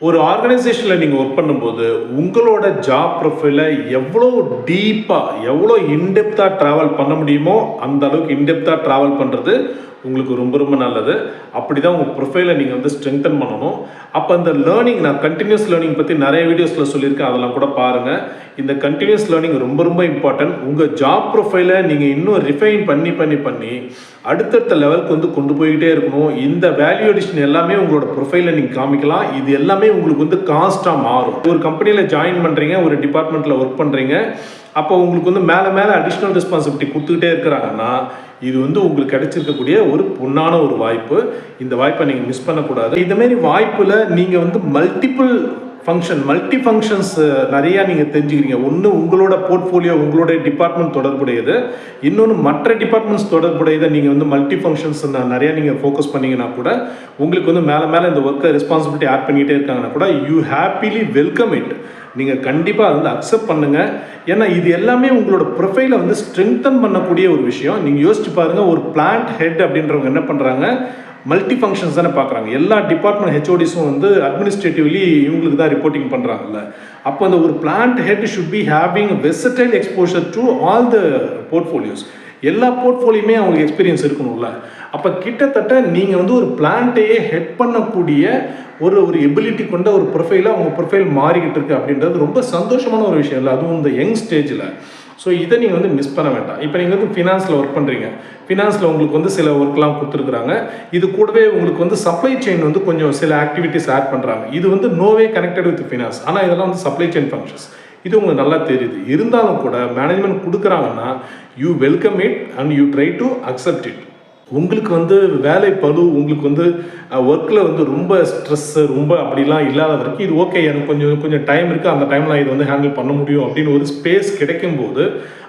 ஒரு ஆர்கனைசேஷனில் நீங்கள் ஒர்க் பண்ணும்போது உங்களோட ஜாப் ப்ரொஃபைலை எவ்வளோ டீப்பாக எவ்வளோ இன்டெப்த்தாக ட்ராவல் பண்ண முடியுமோ அந்த அளவுக்கு இன்டெப்த்தாக ட்ராவல் பண்ணுறது உங்களுக்கு ரொம்ப ரொம்ப நல்லது. அப்படி தான் உங்கள் ப்ரொஃபைலை நீங்கள் வந்து ஸ்ட்ரெங்தன் பண்ணணும். அப்போ அந்த லேர்னிங் நான் கண்டினியூஸ் லேர்னிங் பற்றி நிறைய வீடியோஸில் சொல்லியிருக்கேன். அதெல்லாம் கூட பாருங்கள் இந்த கண்டினியூஸ் லேர்னிங் ரொம்ப ரொம்ப இம்பார்ட்டன்ட் உங்கள் ஜாப் ப்ரொஃபைலை நீங்கள் இன்னும் ரிஃபைன் பண்ணி பண்ணி பண்ணி அடுத்தடுத்த லெவலுக்கு வந்து கொண்டு போய்கிட்டே இருக்கணும். இந்த வேல்யூ அடிஷன் எல்லாமே உங்களோட ப்ரொஃபைலில் நீங்கள் காமிக்கலாம். இது எல்லாமே உங்களுக்கு வந்து காஸ்ட்டாக மாறும். ஒரு கம்பெனியில் ஜாயின் பண்ணுறீங்க ஒரு டிபார்ட்மெண்ட்டில் ஒர்க் பண்ணுறீங்க அப்போ உங்களுக்கு வந்து மேலே மேலே அடிஷ்னல் ரெஸ்பான்சிபிலிட்டி கொடுத்துக்கிட்டே இருக்கிறாங்கன்னா இது வந்து உங்களுக்கு கிடைச்சிருக்கக்கூடிய ஒரு பொன்னான ஒரு வாய்ப்பு. இந்த வாய்ப்பை நீங்கள் மிஸ் பண்ணக்கூடாது. இதுமாரி வாய்ப்பில் நீங்கள் வந்து மல்டிபிள் ஃபங்க்ஷன் மல்டி ஃபங்க்ஷன்ஸ் நிறையா நீங்கள் தெரிஞ்சுக்கிறீங்க. ஒன்று உங்களோட போர்ட்ஃபோலியோ உங்களுடைய டிபார்ட்மெண்ட் தொடர்புடையது. இன்னொன்று மற்ற டிபார்ட்மெண்ட்ஸ் தொடர்புடையதை நீங்கள் வந்து மல்டி ஃபங்க்ஷன்ஸ் நிறையா நீங்கள் ஃபோக்கஸ் பண்ணிங்கன்னா கூட உங்களுக்கு வந்து மேலே மேலே இந்த ஒர்க்கை ரெஸ்பான்சிபிலிட்டி ஆட் பண்ணிகிட்டே இருக்காங்கன்னா கூட யூ ஹாப்பிலி வெல்கம் இட் நீங்கள் கண்டிப்பாக அதை வந்து அக்செப்ட் பண்ணுங்கள் ஏன்னா இது எல்லாமே உங்களோட ப்ரொஃபைலை வந்து ஸ்ட்ரெங்தன் பண்ணக்கூடிய ஒரு விஷயம். நீங்கள் யோசிச்சு பாருங்கள் ஒரு பிளான்ட் ஹெட் அப்படின்றவங்க என்ன பண்ணுறாங்க மல்டி ஃபங்க்ஷன்ஸ் தானே பார்க்குறாங்க. எல்லா டிபார்ட்மெண்ட் ஹெச்ஓடிஸும் வந்து அட்மினிஸ்ட்ரேட்டிவ்லி இவங்களுக்கு தான் ரிப்போர்ட்டிங் பண்ணுறாங்கல்ல அப்போ அந்த ஒரு plant head should be having versatile exposure to all the portfolios எல்லா போர்ட்ஃபோலியுமே அவங்களுக்கு எக்ஸ்பீரியன்ஸ் இருக்கணும்ல. அப்போ கிட்டத்தட்ட நீங்கள் வந்து ஒரு பிளான்ட்டையே ஹெட் பண்ணக்கூடிய ஒரு ஒரு எபிலிட்டி கொண்ட ஒரு ப்ரொஃபைலாக அவங்க ப்ரொஃபைல் மாறிக்கிட்டு இருக்கு அப்படின்றது ரொம்ப சந்தோஷமான ஒரு விஷயம் இல்லை. அதுவும் இந்த யங் ஸ்டேஜில் ஸோ இதை நீங்கள் வந்து மிஸ் பண்ண வேண்டாம். இப்போ நீங்கள் வந்து ஃபினான்ஸில் ஒர்க் பண்ணுறீங்க ஃபினான்ஸில் உங்களுக்கு வந்து சில ஒர்க்லாம் கொடுத்துருக்குறாங்க. இது கூடவே உங்களுக்கு வந்து சப்ளை செயின் வந்து கொஞ்சம் சில ஆக்டிவிட்டிஸ் ஆட் பண்ணுறாங்க இது வந்து நோவே கனெக்டட் வித் ஃபினான்ஸ் ஆனால் இதெல்லாம் வந்து சப்ளை செயின் ஃபங்க்ஷன்ஸ் இது உங்களுக்கு நல்லா தெரியுது. இருந்தாலும் கூட மேனேஜ்மெண்ட் கொடுக்குறாங்கன்னா you welcome it and you try to accept it உங்களுக்கு வந்து வேலை பழு உங்களுக்கு வந்து ஒர்க்கில் வந்து ரொம்ப ஸ்ட்ரெஸ்ஸு ரொம்ப அப்படிலாம் இல்லாத வரைக்கும் இது ஓகே எனக்கு கொஞ்சம் கொஞ்சம் டைம் இருக்குது அந்த டைமில் இது வந்து ஹேண்டில் பண்ண முடியும் அப்படின்னு ஒரு ஸ்பேஸ் கிடைக்கும்போது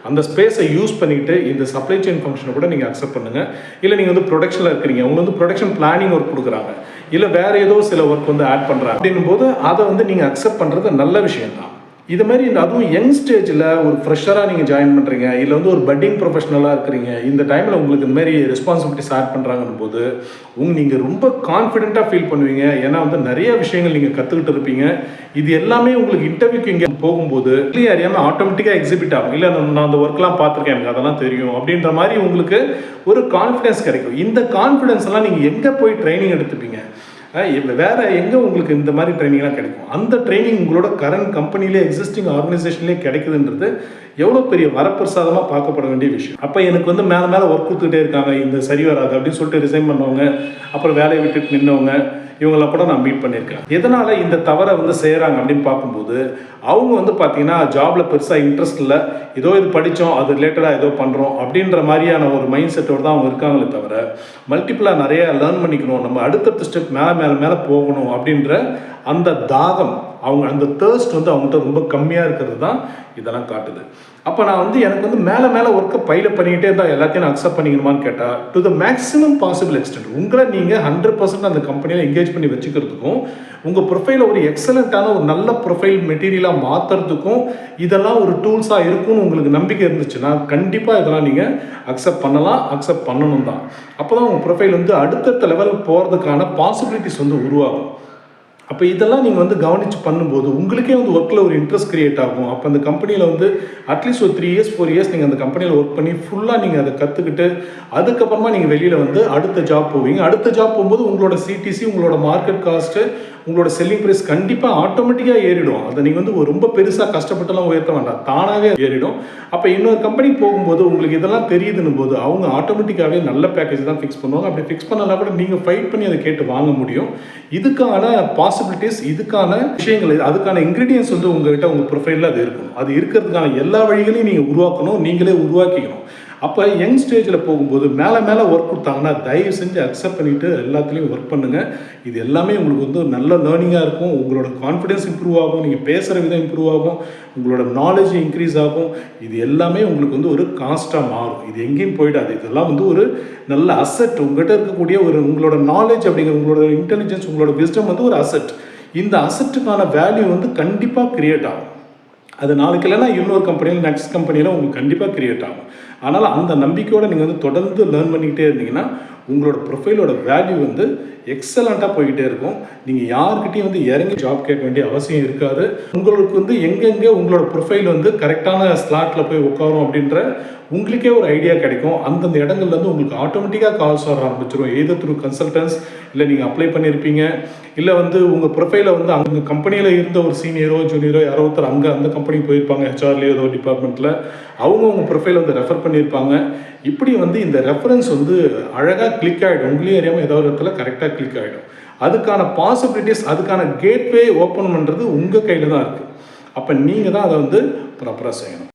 அந்த ஸ்பேஸை யூஸ் பண்ணிக்கிட்டு இந்த சப்ளை செயின் ஃபங்க்ஷனை கூட நீங்கள் அக்செப்ட் பண்ணுங்கள் இல்லை நீங்கள் வந்து ப்ரொடக்ஷனில் இருக்கிறீங்க அவங்க வந்து ப்ரொடக்ஷன் பிளானிங் ஒர்க் கொடுக்குறாங்க. இல்லை வேறு ஏதோ சில ஒர்க் வந்து ஆட் பண்ணுறாங்க அப்படின்னும் போது அதை வந்து நீங்கள் அக்செப்ட் பண்ணுறது நல்ல விஷயம் தான் இது மாதிரி அதுவும் யங் ஸ்டேஜில் ஒரு ஃப்ரெஷராக நீங்கள் ஜாயின் பண்ணுறீங்க இல்லை வந்து ஒரு பட்டிங் ப்ரொஃபஷனலாக இருக்கிறீங்க இந்த டைமில் உங்களுக்கு இந்த மாதிரி ரெஸ்பான்சிபிலிட்டி ஆட் பண்ணுறாங்கன்னு போது உங்க நீங்கள் ரொம்ப கான்ஃபிடென்ட்டாக ஃபீல் பண்ணுவீங்க. ஏன்னா வந்து நிறைய விஷயங்கள் நீங்கள் கற்றுக்கிட்டு இருப்பீங்க. இது எல்லாமே உங்களுக்கு இன்டர்வியூக்கு இங்கே போகும்போது இல்லையா அறியாமல் ஆட்டோமேட்டிக்காக எக்ஸிபிட் ஆகும். இல்லை நான் அந்த ஒர்க்லாம் பார்த்துருக்கேன் எனக்கு அதெல்லாம் தெரியும் அப்படின்ற மாதிரி உங்களுக்கு ஒரு கான்ஃபிடென்ஸ் கிடைக்கும். இந்த கான்ஃபிடென்ஸ் எல்லாம் நீங்கள் எங்கே போய் ட்ரைனிங் எடுத்துப்பீங்க? வேற எங்கே உங்களுக்கு இந்த மாதிரி ட்ரைனிங்லாம் கிடைக்கும்? அந்த ட்ரைனிங் உங்களோட கரண்ட் கம்பெனிலே எக்ஸிஸ்டிங் ஆர்கனைசேஷன்லேயே கிடைக்குதுன்றது எவ்வளோ பெரிய வரப்பிரசாதமாக பார்க்கப்பட வேண்டிய விஷயம். அப்போ எனக்கு வந்து மேலே மேலே ஒர்க் கொடுத்துட்டே இருக்காங்க இந்த சரி வராது அப்படின்னு சொல்லிட்டு ரிசைன் பண்ணவங்க அப்புறம் வேலையை விட்டுட்டு நின்னவங்க இவங்கள கூட நான் மீட் பண்ணியிருக்கேன். எதனால் இந்த தவறை வந்து செய்கிறாங்க அப்படின்னு பார்க்கும்போது அவங்க வந்து பார்த்தீங்கன்னா ஜாபில் பெருசாக இன்ட்ரெஸ்ட் இல்லை. ஏதோ இது படித்தோம் அது ரிலேட்டடாக ஏதோ பண்ணுறோம் அப்படின்ற மாதிரியான ஒரு மைண்ட் செட்டோடு தான் அவங்க இருக்காங்களே தவிர மல்டிப்புளாக நிறைய லேர்ன் பண்ணிக்கணும். நம்ம அடுத்தடுத்த ஸ்டெப் மேலே மேலே மேலே போகணும் அப்படின்ற அந்த தாகம் அவங்க அந்த தேர்ஸ்ட் வந்து அவங்ககிட்ட ரொம்ப கம்மியாக இருக்கிறது தான் இதெல்லாம் காட்டுது. அப்போ நான் வந்து எனக்கு வந்து மேலே மேலே ஒர்க்கை பையில் பண்ணிக்கிட்டே இருந்தால் எல்லாத்தையும் நான் அக்செப்ட் பண்ணிக்கணுமான்னு கேட்டால் to the maximum possible extent உங்களை நீங்கள் ஹண்ட்ரட் பர்சன்ட் அந்த கம்பெனியில் என்கேஜ் பண்ணி வச்சுக்கிறதுக்கும் உங்கள் ப்ரொஃபைலை ஒரு எக்ஸலண்ட்டான ஒரு நல்ல ப்ரொஃபைல் மெட்டீரியலாக மாற்றுறதுக்கும் இதெல்லாம் ஒரு டூல்ஸாக இருக்கும்னு உங்களுக்கு நம்பிக்கை இருந்துச்சுன்னா கண்டிப்பாக இதெல்லாம் நீங்கள் அக்செப்ட் பண்ணலாம் அக்செப்ட் பண்ணணும் தான். அப்போ தான் உங்கள் ப்ரொஃபைல் வந்து அடுத்தடுத்த லெவலுக்கு போகிறதுக்கான பாசிபிலிட்டிஸ் வந்து உருவாகும். அப்போ இதெல்லாம் நீங்கள் வந்து கவனித்து பண்ணும்போது உங்களுக்கே வந்து ஒர்க்கில் ஒரு இன்ட்ரெஸ்ட் க்ரியேட் ஆகும். அப்போ அந்த கம்பெனியில் வந்து அட்லீஸ்ட் ஒரு த்ரீ இயர்ஸ் ஃபோர் இயர்ஸ் நீங்கள் அந்த கம்பெனியில் ஒர்க் பண்ணி ஃபுல்லாக நீங்கள் அதை கற்றுக்கிட்டு அதுக்கப்புறமா நீங்கள் வெளியில் வந்து அடுத்த ஜாப் போவீங்க. அடுத்த ஜாப் போகும்போது உங்களோட சிடிசி உங்களோட மார்க்கெட் காஸ்ட்டு உங்களோட செல்லிங் ப்ரைஸ் கண்டிப்பாக ஆட்டோமேட்டிக்காக ஏறிடும். அதை நீங்கள் வந்து ரொம்ப பெருசாக கஷ்டப்பட்டுலாம் உயர்த்த வேண்டாம். தானாகவே ஏறிடும். அப்போ இன்னொரு கம்பெனி போகும்போது உங்களுக்கு இதெல்லாம் தெரியுதுன்னு போது அவங்க ஆட்டோமேட்டிக்காகவே நல்ல பேக்கேஜ் தான் ஃபிக்ஸ் பண்ணுவாங்க. அப்படி ஃபிக்ஸ் பண்ணலாம் கூட நீங்கள் ஃபைட் பண்ணி அதை கேட்டு வாங்க முடியும். இதுக்கான பாசிபிலிட்டிஸ் இதுக்கான விஷயங்கள் அதுக்கான இன்க்ரீடியன்ஸ் வந்து உங்ககிட்ட உங்கள் ப்ரொஃபைலில் அது இருக்கணும். அது இருக்கிறதுக்கான எல்லா வழிகளையும் நீங்கள் உருவாக்கணும். நீங்களே உருவாக்கிக்கணும். அப்போ யங் ஸ்டேஜில் போகும்போது மேலே மேலே ஒர்க் கொடுத்தாங்கன்னா தயவு செஞ்சு அக்செப்ட் பண்ணிவிட்டு எல்லாத்துலேயும் ஒர்க் பண்ணுங்கள் இது எல்லாமே உங்களுக்கு வந்து நல்ல லேர்னிங்காக இருக்கும். உங்களோட கான்ஃபிடென்ஸ் இம்ப்ரூவ் ஆகும். நீங்கள் பேசுகிற விதம் இம்ப்ரூவ் ஆகும். உங்களோட நாலேஜ் இன்க்ரீஸ் ஆகும். இது எல்லாமே உங்களுக்கு வந்து ஒரு காஸ்ட்டாக மாறும். இது எங்கேயும் போயிடாது. இதெல்லாம் வந்து ஒரு நல்ல அசெட் உங்கள்கிட்ட இருக்கக்கூடிய ஒரு உங்களோட நாலேஜ் அப்படிங்கிற உங்களோட இன்டெலிஜென்ஸ் உங்களோட விஸ்டம் வந்து ஒரு அசெட் இந்த அசெட்டுக்கான வேல்யூ வந்து கண்டிப்பாக கிரியேட் ஆகும். அது நாளைக்கு இல்லைன்னா இன்னொரு கம்பெனியில் நெக்ஸ்ட் கம்பெனியில் உங்களுக்கு கண்டிப்பாக கிரியேட் ஆகும். அதனால் அந்த நம்பிக்கையோடு நீங்கள் வந்து தொடர்ந்து லேர்ன் பண்ணிக்கிட்டே இருந்தீங்கன்னா உங்களோட ப்ரொஃபைலோட வேல்யூ வந்து எக்ஸலண்ட்டாக போய்கிட்டே இருக்கும். நீங்கள் யாருக்கிட்டையும் வந்து இறங்கி ஜாப் கேட்க வேண்டிய அவசியம் இருக்காது. உங்களுக்கு வந்து எங்கெங்கே உங்களோட ப்ரொஃபைல் வந்து கரெக்டான ஸ்லாட்டில் போய் உட்காரும் அப்படின்ற உங்களுக்கே ஒரு ஐடியா கிடைக்கும். அந்தந்த இடங்கள்லேருந்து உங்களுக்கு ஆட்டோமேட்டிக்காக கால்ஸ் வர ஆரம்பிச்சிடும் ஏதோ த்ரூ கன்சல்டன்ஸ் இல்லை நீங்கள் அப்ளை பண்ணியிருப்பீங்க இல்லை வந்து உங்கள் ப்ரொஃபைலை வந்து அங்கே கம்பெனியில் இருந்த ஒரு சீனியரோ ஜூனியரோ யாரோ ஒருத்தர் அங்கே அந்த கம்பெனிக்கு போயிருப்பாங்க ஹெச்ஆர்லேயோ ஏதோ டிபார்ட்மெண்ட்டில் அவங்க உங்கள் ப்ரொஃபைலை வந்து ரெஃபர் பண்ணியிருப்பாங்க. இப்படி வந்து இந்த ரெஃபரன்ஸ் வந்து அழகாக கிளிக் ஆகிடும் உங்களையும் அறியாமல் ஏதோ ஒரு இடத்துல கரெக்டாக கிளிக் ஆகிடும் அதுக்கான பாசிபிலிட்டிஸ் அதுக்கான கேட்வே ஓப்பன் பண்ணுறது உங்கள் கையில் தான் இருக்குது அப்போ நீங்கள் தான் அதை வந்து ப்ராப்பராக செய்யணும்.